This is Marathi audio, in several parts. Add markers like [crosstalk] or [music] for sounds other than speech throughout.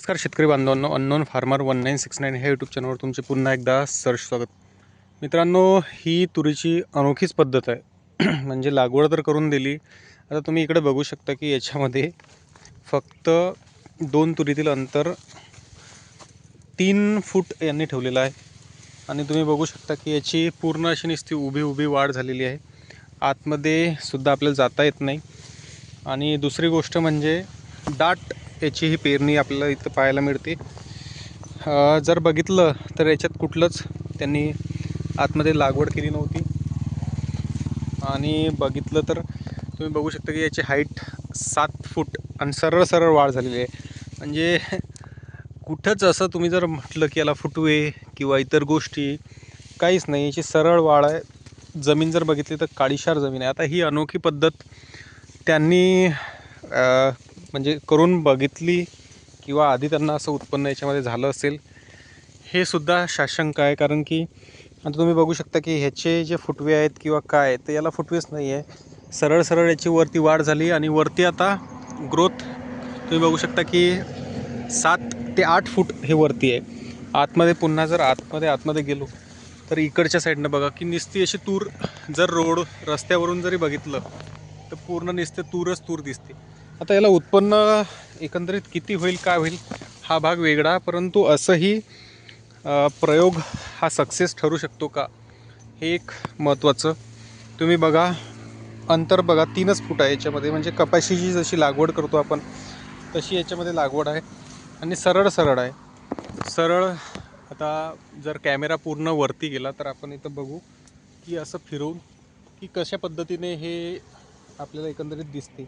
नमस्कार शेतकरी बांधवांनो. Unknown farmer one nine six nine ह्या यूट्यूब चॅनलवर तुमचे पुन्हा एकदा सर स्वागत. मित्रांनो ही तुरीची अनोखीच पद्धत आहे. [clears throat] म्हणजे लागवड तर करून दिली. आता तुम्ही इकडे बघू शकता की याच्यामध्ये फक्त दोन तुरीतील अंतर तीन फूट यांनी ठेवलेलं आहे. आणि तुम्ही बघू शकता की याची पूर्ण अशी निस्ती उभी उभी वाढ झालेली आहे. आतमध्ये सुद्धा आपल्याला जाता येत नाही. आणि दुसरी गोष्ट म्हणजे दाट याची ही पेरणी आपल्याला इथं पाहायला मिळते. जर बघितलं तर याच्यात कुठलंच त्यांनी आतमध्ये लागवड केली नव्हती. आणि बघितलं तर तुम्ही बघू शकता की याची हाईट सात फूट आणि सरळ सरळ वाढ झालेली आहे. म्हणजे कुठंच असं तुम्ही जर म्हटलं की याला फुटवे किंवा इतर गोष्टी काहीच नाही. याची सरळ वाढ आहे. जमीन जर बघितली तर काळीशार जमीन आहे. आता ही अनोखी पद्धत त्यांनी म्हणजे करून बघितली किंवा आधी त्यांना असं उत्पन्न याच्यामध्ये झालं असेल हे सुद्धा शाशंक आहे. कारण की आता तुम्ही बघू शकता की ह्याचे जे फुटवे आहेत किंवा काय आहेत, तर याला फुटवेच नाही आहे. सरळ सरळ याची वरती वाढ झाली आणि वरती आता ग्रोथ तुम्ही बघू शकता की सात ते आठ फूट हे वरती आहे. आतमध्ये पुन्हा जर आतमध्ये आतमध्ये गेलो तर इकडच्या साईडनं बघा की निस्ती अशी तूर जर रोड रस्त्यावरून जरी बघितलं तर पूर्ण निस्ते तूरच तूर दिसते. आता याला उत्पन्न एकंदरीत किती होईल काय होईल हा भाग वेगळा परंतु असंही प्रयोग हा सक्सेस ठरू शकतो का? हे एक महत्त्वाचं. तुम्ही बघा अंतर बघा तीनच फूट आहे याच्यामध्ये. म्हणजे कपाशीची जशी लागवड करतो आपण तशी याच्यामध्ये लागवड आहे. आणि सरळ सरळ आहे. सरळ आता जर कॅमेरा पूर्ण वरती गेला तर आपण इथं बघू की असं फिरवून की कशा पद्धतीने हे आपल्याला एकंदरीत दिसते.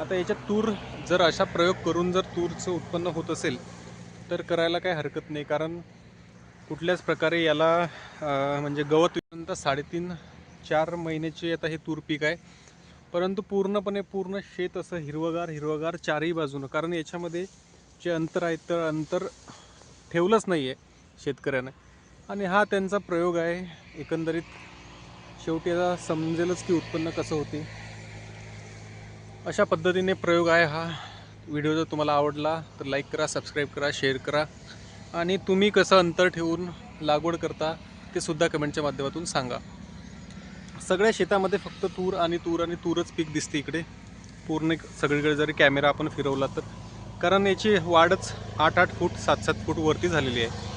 आता याच्यात तूर जर अशा प्रयोग करून जर तूरचं उत्पन्न होत असेल तर करायला काही हरकत नाही. कारण कुठल्याच प्रकारे याला म्हणजे गवत विनंतर साडेतीन चार महिन्याचे आता हे तूर पीक आहे. परंतु पूर्णपणे पूर्ण शेत असं हिरवगार हिरवगार चारही बाजूनं कारण याच्यामध्ये जे अंतर आहे तर अंतर ठेवलंच नाही आहे शेतकऱ्याने. आणि हा त्यांचा प्रयोग आहे. एकंदरीत शेवटी आता समजेलच की उत्पन्न कसं होते. अशा पद्धतीने प्रयोग आहे हा. व्हिडिओ जर तुम्हाला आवडला तर लाईक करा सबस्क्राईब करा शेअर करा. आणि तुम्ही कसं अंतर ठेवून लागवड करता ते सुद्धा कमेंटच्या माध्यमातून सांगा. सगळ्या शेतामध्ये फक्त तूर आणि तूर आणि तूरच पीक दिसते इकडे. पूर्ण एक सगळीकडे जरी कॅमेरा आपण फिरवला तर. कारण याची वाढच आठ आठ फूट सात सात फूट वरती झालेली आहे.